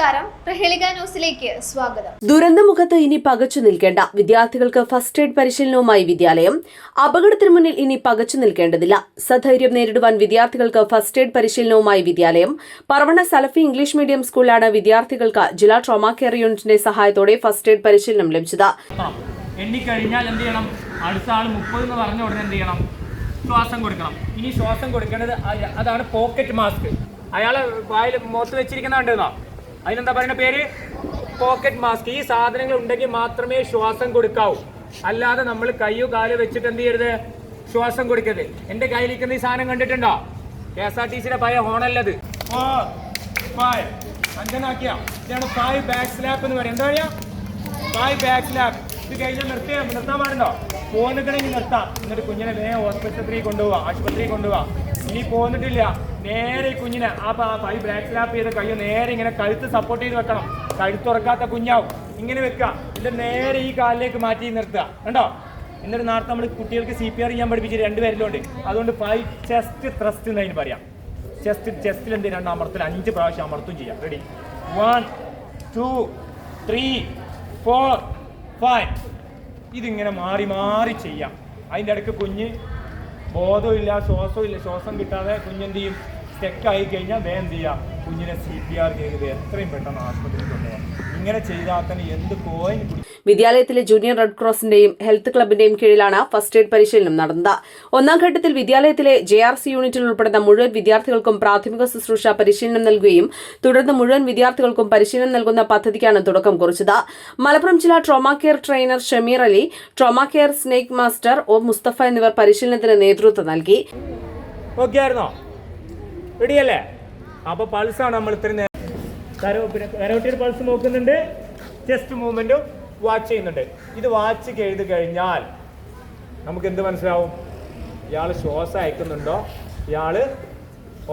നമസ്കാരം. പ്രഹേളിക ന്യൂസിലേക്ക് സ്വാഗതം. ദുരന്തമുഖത്ത് ഇനി പകച്ചു നിൽക്കേണ്ട വിദ്യാർത്ഥികൾക്ക് ഫസ്റ്റ് എയ്ഡ് പരിശീലനവുമായി വിദ്യാലയം. അപകടത്തിന് മുന്നിൽ ഇനി പകച്ചു നിൽക്കേണ്ടതില്ല. സധൈര്യം നേരിടുവാൻ വിദ്യാർത്ഥികൾക്ക് ഫസ്റ്റ് എയ്ഡ് പരിശീലനവുമായി വിദ്യാലയം. പറവണ സലഫി ഇംഗ്ലീഷ് മീഡിയം സ്കൂളിലാണ് വിദ്യാർത്ഥികൾക്ക് ജില്ലാ ട്രോമാ കെയർ യൂണിറ്റിന്റെ സഹായത്തോടെ ഫസ്റ്റ് എയ്ഡ് പരിശീലനം ലഭിച്ചത്. നിർത്തണം എണ്ണിക്കഴിഞ്ഞാൽ എന്ത് ചെയ്യണം? അടുത്ത ആൾ മുപ്പത് എന്ന് പറഞ്ഞ ഉടനെ എന്ത് ചെയ്യണം? ശ്വാസം കൊടുക്കണം. ഇനി ശ്വാസം കൊടുക്കേണ്ടത് അതാണ് പോക്കറ്റ് മാസ്ക് അയാളെ വായിൽ മുഖത്ത് വെച്ചിരിക്കുന്ന കണ്ടെന്നോ അതിനെന്താ പറയുന്ന പേര്? പോക്കറ്റ് മാസ്ക് ഈ സാധനങ്ങൾ ഉണ്ടെങ്കിൽ മാത്രമേ ശ്വാസം കൊടുക്കാവൂ. അല്ലാതെ നമ്മൾ കയ്യോ കാലോ വെച്ചിട്ട് എന്ത് ചെയ്യരുത്? ശ്വാസം കൊടുക്കരുത്. എന്റെ കയ്യിലിരിക്കുന്ന ഈ സാധനം കണ്ടിട്ടുണ്ടോ? കെ എസ് ആർ ടി സിയുടെ പഴയ ഹോണല്ലത്. ഇതാണ് എന്ന് ഇത് നിർത്താൻ പാടുണ്ടോ? പോന്നിട്ടുണ്ടെങ്കിൽ നിർത്താം. എന്നിട്ട് കുഞ്ഞിനെ വേഗം കൊണ്ടുപോവാം. ആശുപത്രിയിൽ കൊണ്ടുപോവാം. ഇനി പോന്നിട്ടില്ല. നേരെ കുഞ്ഞിനെ ആ പൈ ബാക്ക് സ്ലാപ്പ് ചെയ്ത കയ്യോ നേരെ ഇങ്ങനെ കഴുത്ത് സപ്പോർട്ട് ചെയ്ത് വെക്കണം. കഴുത്ത് കഴുത്തുറക്കാത്ത കുഞ്ഞാവും. ഇങ്ങനെ വെക്കുക. എന്നിട്ട് നേരെ ഈ കാലിലേക്ക് മാറ്റി നിർത്തുക. കണ്ടോ? എന്നിട്ട് നേരത്തെ നമ്മൾ കുട്ടികൾക്ക് സി പി ആർ ചെയ്യാൻ പഠിപ്പിച്ച് രണ്ടുപേരിലുണ്ട്. അതുകൊണ്ട് ഫൈവ് ചെസ്റ്റ് ത്രസ്റ്റ് എന്ന് അതിന് പറയാം. ചെസ്റ്റ് ചെസ്റ്റിൽ എന്ത് രണ്ട് അമർത്തൽ അഞ്ച് പ്രാവശ്യം അമർത്തും ചെയ്യാം. Ready one two three four five ഇതിങ്ങനെ മാറി മാറി ചെയ്യാം. അതിന്റെ ഇടയ്ക്ക് കുഞ്ഞ് ബോധമില്ല ശ്വാസമില്ല ശ്വാസം കിട്ടാതെ കുഞ്ഞെന്ത് സ്റ്റെക്കായി കഴിഞ്ഞാൽ വേഗം എന്ത് ചെയ്യുക കുഞ്ഞിനെ സി പി ആർ ചെയ്ത് എത്രയും പെട്ടെന്ന് ആശുപത്രിയിൽ കൊണ്ടുപോകാം. ഇങ്ങനെ ചെയ്താൽ തന്നെ എന്ത് കോയിൻ വിദ്യാലയത്തിലെ ജൂനിയർ റെഡ് ക്രോസിന്റെയും ഹെൽത്ത് ക്ലബിന്റെയും കീഴിലാണ് ഫസ്റ്റ് എയ്ഡ് പരിശീലനം നടന്നത്. ഒന്നാം ഘട്ടത്തിൽ വിദ്യാലയത്തിലെ ജെ ആർ സി യൂണിറ്റിൽ ഉൾപ്പെടുന്ന മുഴുവൻ വിദ്യാർത്ഥികൾക്കും പ്രാഥമിക ശുശ്രൂഷ പരിശീലനം നൽകുകയും തുടർന്ന് മുഴുവൻ വിദ്യാർത്ഥികൾക്കും പരിശീലനം നൽകുന്ന പദ്ധതിക്കാണ് തുടക്കം കുറിച്ചത്. മലപ്പുറം ജില്ലാ trauma care trainer Shameer Ali trauma care snake master O Mustafa എന്നിവർ പരിശീലനത്തിന് നേതൃത്വം നൽകി. ഓക്കെ ആയിരുന്നോ? റെഡിയല്ലേ? അപ്പൊ ആണ് നമ്മൾ ഇത്രയും നേരം കരോട്ടിയുടെ പൾസ് നോക്കുന്നുണ്ട്. ചെസ്റ്റ് മൂവ്മെന്റും വാച്ച് ചെയ്യുന്നുണ്ട്. ഇത് വാച്ച് ചെയ്ത് കഴിഞ്ഞാൽ നമുക്ക് എന്ത് മനസ്സിലാവും? ഇയാൾ ശ്വാസം അയക്കുന്നുണ്ടോ? ഇയാൾ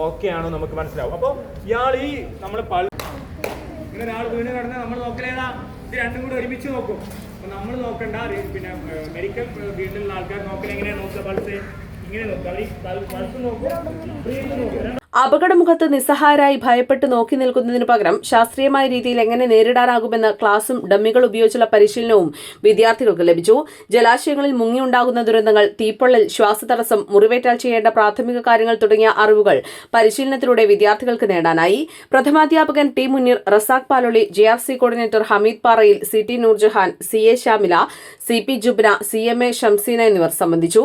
ഓക്കെ ആണോ നമുക്ക് മനസ്സിലാവും. അപ്പോൾ ഇയാൾ ഈ നമ്മൾ പൾസ് ഇങ്ങനെ ഒരാൾ വീണ് കിടന്നാൽ നമ്മൾ നോക്കലേതാ? ഇത് രണ്ടും കൂടെ ഒരുമിച്ച് നോക്കും. അപ്പൊ നമ്മൾ നോക്കണ്ട. പിന്നെ മെഡിക്കൽ ഫീൽഡിലുള്ള ആൾക്കാർ നോക്കൽ എങ്ങനെയാണ് നോക്കുക? പൾസ് ഇങ്ങനെ നോക്കുക. അവർ പൾസ് നോക്കുക അപകടമുഖത്ത് നിസ്സഹായരായി ഭയപ്പെട്ട് നോക്കി നിൽക്കുന്നതിനു പകരം ശാസ്ത്രീയമായ രീതിയിൽ എങ്ങനെ നേരിടാനാകുമെന്ന് ക്ലാസും ഡമ്മികൾ ഉപയോഗിച്ചുള്ള പരിശീലനവും വിദ്യാർത്ഥികൾക്ക് ലഭിച്ചു. ജലാശയങ്ങളിൽ മുങ്ങിയുണ്ടാകുന്ന ദുരന്തങ്ങൾ തീപ്പൊള്ളൽ ശ്വാസതടസ്സം മുറിവേറ്റാൽ ചെയ്യേണ്ട പ്രാഥമിക കാര്യങ്ങൾ തുടങ്ങിയ അറിവുകൾ പരിശീലനത്തിലൂടെ വിദ്യാർത്ഥികൾക്ക് നേടാനായി. പ്രഥമാധ്യാപകൻ T Muneer Razak Paloli J R C coordinator Hameed Parayil C T Noorjahan C A Shamila C P Jubna C M A Shamseena എന്നിവർ സംബന്ധിച്ചു.